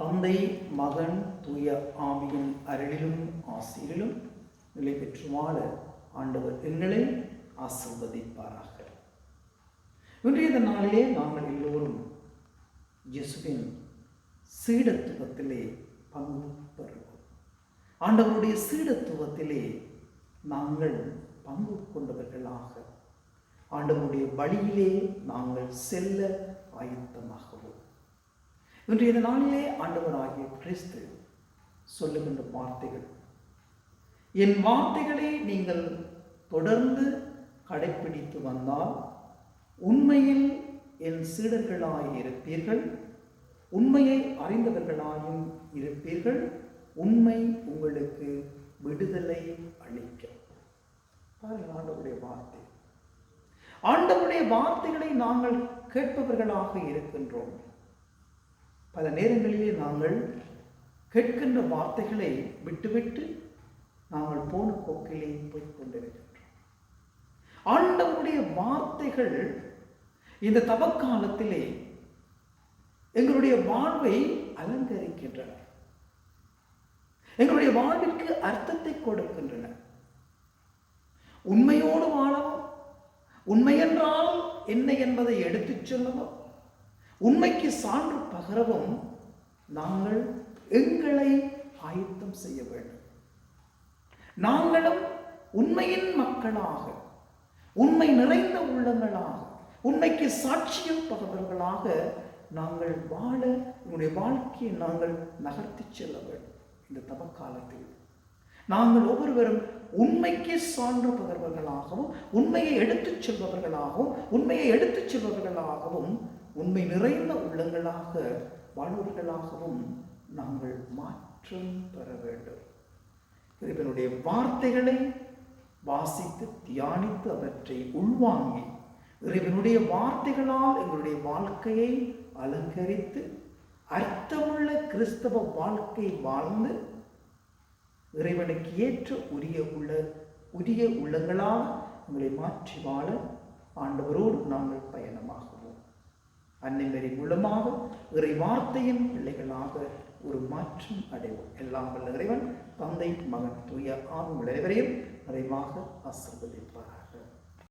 தந்தை மகன் தூய ஆவியின் அருளிலும் ஆசிரியிலும் நிலை பெற்று வாழ ஆண்டவர் எங்களை ஆசிர்வதிப்பாராக. இன்றைய நாளிலே நாங்கள் எல்லோரும் இயேசுவின் சீடத்துவத்திலே பங்கு பெறுவோம். ஆண்டவருடைய சீடத்துவத்திலே நாங்கள் பங்கு கொண்டவர்களாக. ஆண்டவருடைய வழியிலே நாங்கள் செல்ல ஆயத்தமாகவும். இன்றைய நாளிலே ஆண்டவராகிய கிறிஸ்து சொல்லுகின்ற வார்த்தைகள். என் வார்த்தைகளை நீங்கள் தொடர்ந்து கடைப்பிடித்து வந்தால் உண்மையில் என் சீடர்களாய் இருப்பீர்கள். உண்மையை அறிந்தவர்களாயும் இருப்பீர்கள். உண்மை உங்களுக்கு விடுதலை அளிக்கும். பாருங்கள் ஆண்டவருடைய வார்த்தை. ஆண்டவருடைய வார்த்தைகளை நாங்கள் கேட்பவர்களாக இருக்கின்றோம். பல நேரங்களிலே நாங்கள் கேட்கின்ற வார்த்தைகளை விட்டுவிட்டு நாங்கள் போன போக்கிலே போய்க் கொண்டிருக்கின்றோம். ஆண்டவருடைய வார்த்தைகள் இந்த தவக்காலத்திலே எங்களுடைய வாழ்வை அலங்கரிக்கின்றன. எங்களுடைய வாழ்விற்கு அர்த்தத்தை கொடுக்கின்றன. உண்மையோடு வாழவும் உண்மையென்றால் என்ன என்பதை எடுத்துச் சொல்லவும் உண்மைக்கு சான்று பகரவும் நாங்கள் எங்களை ஆயத்தம் செய்ய வேண்டும். நாங்களும் உண்மையின் மக்களாக உண்மை நிறைந்த உள்ளங்களாக உண்மைக்கு சாட்சியம் பகவர்களாக நாங்கள் வாழ உன்னுடைய வாழ்க்கையை நாங்கள் நகர்த்தி செல்ல வேண்டும் இந்த தவக்காலத்தில். நாங்கள் ஒவ்வொருவரும் உண்மைக்கு சான்று பகர்வர்களாகவும் உண்மையை எடுத்துச் செல்பவர்களாகவும் உண்மையை எடுத்துச் செல்பவர்களாகவும் உண்மை நிறைந்த உள்ளங்களாக வாழ்வர்களாகவும் நாங்கள் மாற்றம் பெற வேண்டும். இறைவனுடைய வார்த்தைகளை வாசித்து தியானித்து அவற்றை உள்வாங்கி இறைவனுடைய வார்த்தைகளால் எங்களுடைய வாழ்க்கையை அலங்கரித்து அர்த்தமுள்ள கிறிஸ்தவ வாழ்க்கை வாழ்ந்து இறைவனுக்கு ஏற்ற உரிய உள்ள உரிய உள்ளங்களால் எங்களை மாற்றி வாழ ஆண்டவரோடு நாங்கள் பயணமாகும் அன்னைமரி மூலமாக இறை வார்த்தையின் பிள்ளைகளாக ஒரு மாற்றம் அடைவோம். எல்லாம் வல்ல இறைவன் தந்தை மகன் தூய ஆகும் அனைவரையும் நிறைவாக ஆசிர்வதிப்பார்